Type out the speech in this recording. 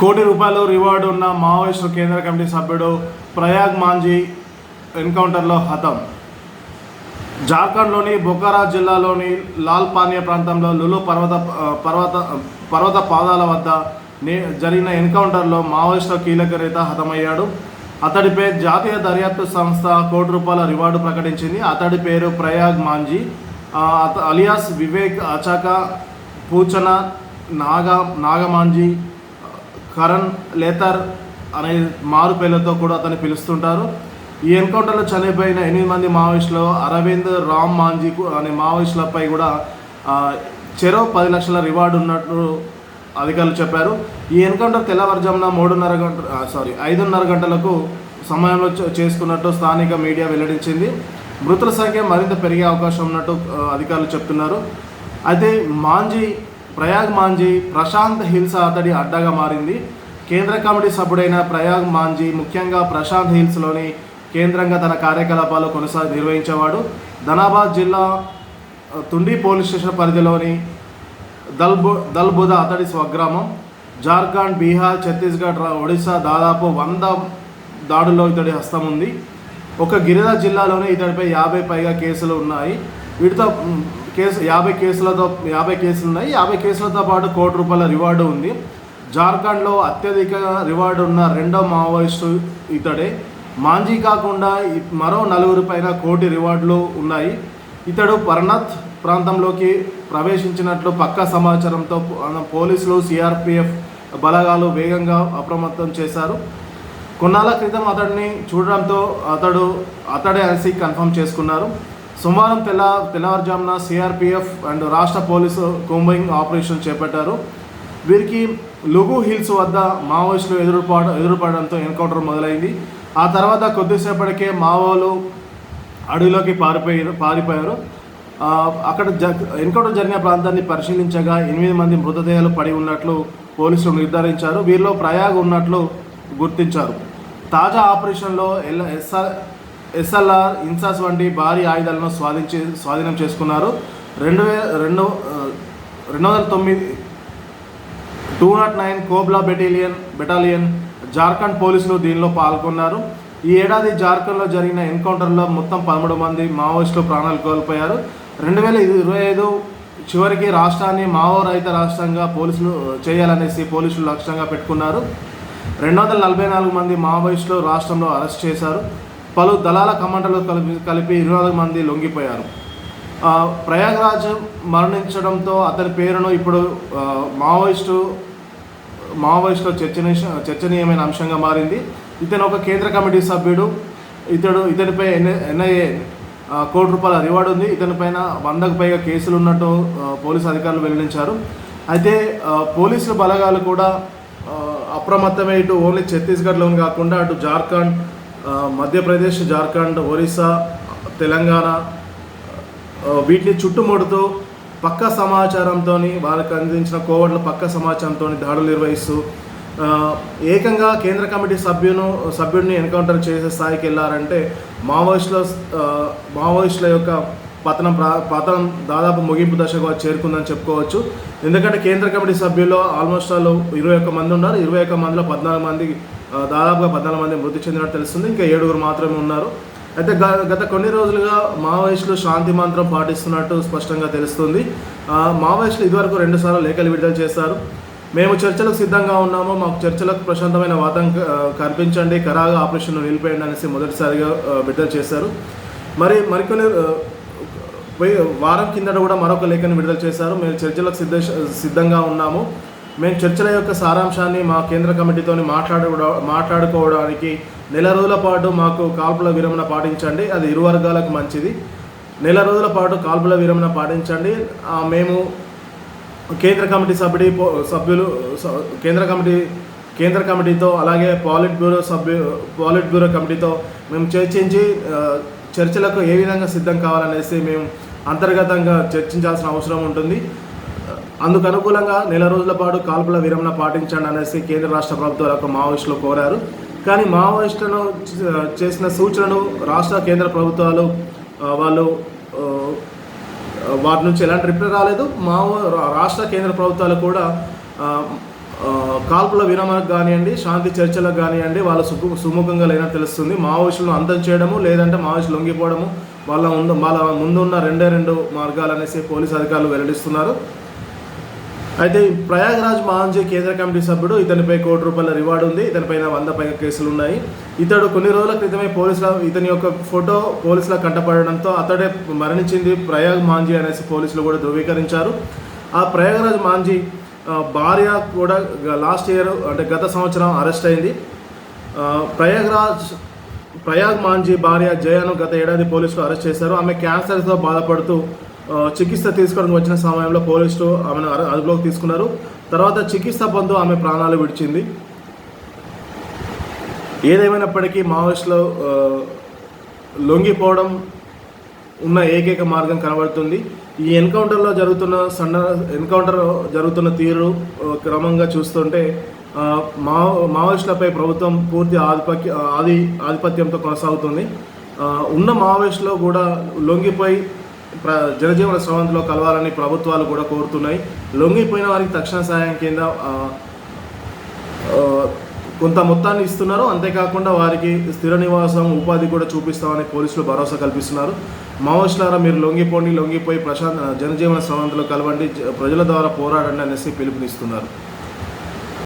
కోటి రూపాయలు రివార్డు ఉన్న మావోయిస్టు కేంద్ర కమిటీ సభ్యుడు ప్రయాగ్ మాంజీ ఎన్కౌంటర్లో హతం. జార్ఖండ్లోని బొకారా జిల్లాలోని లాల్పానియా ప్రాంతంలో లులు పర్వత పర్వత పర్వత పాదాల వద్ద నే- జరిగిన ఎన్కౌంటర్లో మావోయిస్టు కీలక రేత హతమయ్యాడు. అతడిపై జాతీయ దర్యాప్తు సంస్థ కోటి రూపాయల రివార్డు ప్రకటించింది. అతడి పేరు ప్రయాగ్ మాంజీ. అత అలియాస్ వివేక్ అచాక పూచన నాగా నాగమాంజీ కరణ్ లేతర్ అనే మారు పేర్లతో కూడా అతన్ని పిలుస్తుంటారు. ఈ ఎన్కౌంటర్లో చనిపోయిన ఎనిమిది మంది మావోయిస్టులు అరవింద్ రామ్ మాంజీ అనే మావోయిస్టులపై కూడా చెరో పది లక్షల రివార్డు ఉన్నట్లు అధికారులు చెప్పారు. ఈ ఎన్కౌంటర్ తెల్లవారుజామున మూడున్నర గంట సారీ ఐదున్నర గంటలకు సమయంలో చేసుకున్నట్టు స్థానిక మీడియా వెల్లడించింది. మృతుల సంఖ్య మరింత పెరిగే అవకాశం ఉన్నట్టు అధికారులు చెప్తున్నారు. అయితే మాంజీ ప్రయాగ్ మాంజీ ప్రశాంత్ హిల్స్ అతడి అడ్డగా మారింది. కేంద్ర కమిటీ సభ్యుడైన ప్రయాగ్ మాంజీ ముఖ్యంగా ప్రశాంత్ హిల్స్లోని కేంద్రంగా తన కార్యకలాపాలు కొనసాగి నిర్వహించేవాడు. ధనాబాద్ జిల్లా తుండి పోలీస్ స్టేషన్ పరిధిలోని దల్బు దల్బుద అతడి స్వగ్రామం. జార్ఖండ్ బీహార్ ఛత్తీస్గఢ్ ఒడిశా దాదాపు వంద దాడుల్లో ఇతడి హస్తం ఉంది. ఒక గిరిజ జిల్లాలోనే ఇతడిపై యాభై పైగా కేసులు ఉన్నాయి. వీటితో కేసు యాభై కేసులతో యాభై కేసులు ఉన్నాయి యాభై కేసులతో పాటు కోటి రూపాయల రివార్డు ఉంది. జార్ఖండ్లో అత్యధిక రివార్డు ఉన్న రెండో మావోయిస్టు ఇతడే. మాంజీ కాకుండా మరో నలుగురి పైన కోటి రివార్డులు ఉన్నాయి. ఇతడు పర్నత్ ప్రాంతంలోకి ప్రవేశించినట్లు పక్కా సమాచారంతో పోలీసులు సిఆర్పిఎఫ్ బలగాలు వేగంగా అప్రమత్తం చేశారు. కొన్నాళ్ళ క్రితం అతడిని చూడడంతో అతడు అతడే అనేసి కన్ఫర్మ్ చేసుకున్నారు. సోమవారం తెల్ల తెల్లవారుజామున సిఆర్పిఎఫ్ అండ్ రాష్ట్ర పోలీసు కోంబింగ్ ఆపరేషన్ చేపట్టారు. వీరికి లుగు హిల్స్ వద్ద మావోయిస్టులు ఎదురుపడ ఎదురుపడడంతో ఎన్కౌంటర్ మొదలైంది. ఆ తర్వాత కొద్దిసేపటికే మావోలు అడవిలోకి పారిపోయారు పారిపోయారు. అక్కడ జ ఎన్కౌంటర్ జరిగిన ప్రాంతాన్ని పరిశీలించగా ఎనిమిది మంది మృతదేహాలు పడి ఉన్నట్లు పోలీసులు నిర్ధారించారు. వీరిలో ప్రయాగ్ ఉన్నట్లు గుర్తించారు. తాజా ఆపరేషన్లో ఎల్ ఎస్ఆర్ ఎస్ఎల్ఆర్ ఇన్సాస్ వంటి భారీ ఆయుధాలను స్వాధించి స్వాధీనం చేసుకున్నారు. రెండు వే రెండు రెండు వందల తొమ్మిది two nought nine cobra battalion battalion Jharkhand పోలీసులు దీనిలో పాల్గొన్నారు. ఈ ఏడాది జార్ఖండ్లో జరిగిన ఎన్కౌంటర్లో మొత్తం పదమూడు మంది మావోయిస్టులు ప్రాణాలు కోల్పోయారు. రెండు వేల ఇరవై ఐదు చివరికి రాష్ట్రాన్ని మావో రహిత రాష్ట్రంగా పోలీసులు చేయాలనేసి పోలీసులు లక్ష్యంగా పెట్టుకున్నారు. రెండు వందల నలభై నాలుగు మంది మావోయిస్టులు రాష్ట్రంలో అరెస్ట్ చేశారు. పలు దళాల కమాండర్లు కలిపి కలిపి ఇరవై మంది లొంగిపోయారు. ఆ, ప్రయాగ్రాజ్ మరణించడంతో అతని పేరును ఇప్పుడు మావోయిస్టు మావోయిస్టులో చర్చనీయ చర్చనీయమైన అంశంగా మారింది. ఇతను ఒక కేంద్ర కమిటీ సభ్యుడు. ఇతడు ఇతనిపై ఎన్ఐ ఎన్ఐఏ కోటి రూపాయల రివార్డు ఉంది. ఇతని పైన వందకు పైగా కేసులు ఉన్నట్టు పోలీసు అధికారులు వెల్లడించారు. అయితే పోలీసుల బలగాలు కూడా ఆ, అప్రమత్తమై ఇటు ఓన్లీ ఛత్తీస్గఢ్లోనే కాకుండా అటు జార్ఖండ్ మధ్యప్రదేశ్ జార్ఖండ్ ఒరిస్సా తెలంగాణ వీటిని చుట్టుముడుతూ పక్క సమాచారంతో వాళ్ళకి అందించిన కోవట్ల పక్క సమాచారంతో దాడులు నిర్వహిస్తూ ఏకంగా కేంద్ర కమిటీ సభ్యును సభ్యుడిని ఎన్కౌంటర్ చేసే స్థాయికి వెళ్ళారంటే మావోయిస్టుల మావోయిస్టుల యొక్క పతనం పతనం దాదాపు ముగింపు దశకు చేరుకుందని చెప్పుకోవచ్చు. ఎందుకంటే కేంద్ర కమిటీ సభ్యుల్లో ఆల్మోస్ట్ వాళ్ళు ఇరవై ఒక్క మంది ఉన్నారు. ఇరవై ఒక్క మందిలో పద్నాలుగు మంది దాదాపుగా పద్నాలుగు మంది మృతి చెందినట్టు తెలుస్తుంది. ఇంకా ఏడుగురు మాత్రమే ఉన్నారు. అయితే గ- గత కొన్ని రోజులుగా మావోయిస్టులు శాంతి మంత్రం పాటిస్తున్నట్టు స్పష్టంగా తెలుస్తుంది. మావోయిస్టులు ఇదివరకు రెండుసార్లు లేఖలు విడుదల చేశారు. మేము చర్చలకు సిద్ధంగా ఉన్నాము. మాకు చర్చలకు ప్రశాంతమైన వాతావరణం కనిపించండి. కరాగా ఆపరేషన్ నిలిపేయండి అనేసి మొదటిసారిగా విడుదల చేశారు. మరి మరికొన్ని పోయి వారం కిందట కూడా మరొక లేఖను విడుదల చేశారు. మేము చర్చలకు సిద్ధ సిద్ధంగా ఉన్నాము. మేము చర్చల యొక్క సారాంశాన్ని మా కేంద్ర కమిటీతో మాట్లాడు మాట్లాడుకోవడానికి నెల రోజుల పాటు మాకు కాల్పుల విరమణ పాటించండి. అది ఇరు వర్గాలకు మంచిది. నెల రోజుల పాటు కాల్పుల విరమణ పాటించండి. మేము కేంద్ర కమిటీ సభ్యుడి పో- సభ్యులు కేంద్ర కమిటీ కేంద్ర కమిటీతో అలాగే పాలిట్ బ్యూరో సభ్యు పాలిట్ బ్యూరో కమిటీతో మేము చర్చించి చర్చలకు ఏ విధంగా సిద్ధం కావాలనేసి మేము అంతర్గతంగా చర్చించాల్సిన అవసరం ఉంటుంది. అందుకు అనుకూలంగా నెల రోజుల పాటు కాల్పుల విరమణ పాటించండి అనేసి కేంద్ర రాష్ట్ర ప్రభుత్వాలకు మావోయిస్టులు కోరారు. కానీ మావోయిస్టులను చేసిన సూచనను రాష్ట్ర కేంద్ర ప్రభుత్వాలు వాళ్ళు వాటి నుంచి ఎలాంటి రిప్లై రాలేదు. మావో రాష్ట్ర కేంద్ర ప్రభుత్వాలు కూడా కాల్పుల విరమణకు కానివ్వండి శాంతి చర్చలకు కానివ్వండి వాళ్ళు సుఖ సుముఖంగా లేనట్టు తెలుస్తుంది. మావోయిస్టులను అంతం చేయడము లేదంటే మావోయిస్టులు లొంగిపోవడము వాళ్ళ ముందు వాళ్ళ ముందున్న రెండే రెండు మార్గాలు అనేసి పోలీస్ అధికారులు వెల్లడిస్తున్నారు. అయితే ఈ ప్రయాగ్రాజ్ మహాంజీ కేంద్ర కమిటీ సభ్యుడు ఇతనిపై కోటి రూపాయల రివార్డు ఉంది ఇతనిపైన వంద పైగా కేసులు ఉన్నాయి. ఇతడు కొన్ని రోజుల క్రితమే పోలీసుల ఇతని యొక్క ఫోటో పోలీసుల కంటపడడంతో అతడే మరణించింది ప్రయాగ్ మాంజీ అనేసి పోలీసులు కూడా ధృవీకరించారు. ఆ ప్రయాగరాజ్ మాంజీ భార్య కూడా లాస్ట్ ఇయర్ అంటే గత సంవత్సరం అరెస్ట్ అయింది. ఆ, ప్రయాగ్రాజ్ ప్రయాగ్ మాంజీ భార్య జయాను గత ఏడాది పోలీసులు అరెస్ట్ చేశారు. ఆమె క్యాన్సర్తో బాధపడుతూ చికిత్స తీసుకోవడానికి వచ్చిన సమయంలో పోలీసులు ఆమెను అదుపులోకి తీసుకున్నారు. తర్వాత చికిత్స పొందు ఆమె ప్రాణాలు విడిచింది. ఏదేమైనప్పటికీ మావోయిస్టులు లొంగిపోవడం ఉన్న ఏకైక మార్గం కనబడుతుంది. ఈ ఎన్కౌంటర్లో జరుగుతున్న సన్న ఎన్కౌంటర్ జరుగుతున్న తీరు క్రమంగా చూస్తుంటే మా మావోయిస్టులపై ప్రభుత్వం పూర్తి ఆధిపత్య ఆది ఆధిపత్యంతో కొనసాగుతుంది. ఉన్న మావోయిస్టులో కూడా లొంగిపోయి ప్ర జనజీవన స్రవంతిలో కలవాలని ప్రభుత్వాలు కూడా కోరుతున్నాయి. లొంగిపోయిన వారికి తక్షణ సహాయం కింద కొంత మొత్తాన్ని ఇస్తున్నారు. అంతేకాకుండా వారికి స్థిర నివాసం ఉపాధి కూడా చూపిస్తామని పోలీసులు భరోసా కల్పిస్తున్నారు. మావోయిస్టులారా మీరు లొంగిపోండి లొంగిపోయి ప్రశాంత్ జనజీవన స్రవంతిలో కలవండి. ప్రజల ద్వారా పోరాడండి అనేసి పిలుపునిస్తున్నారు.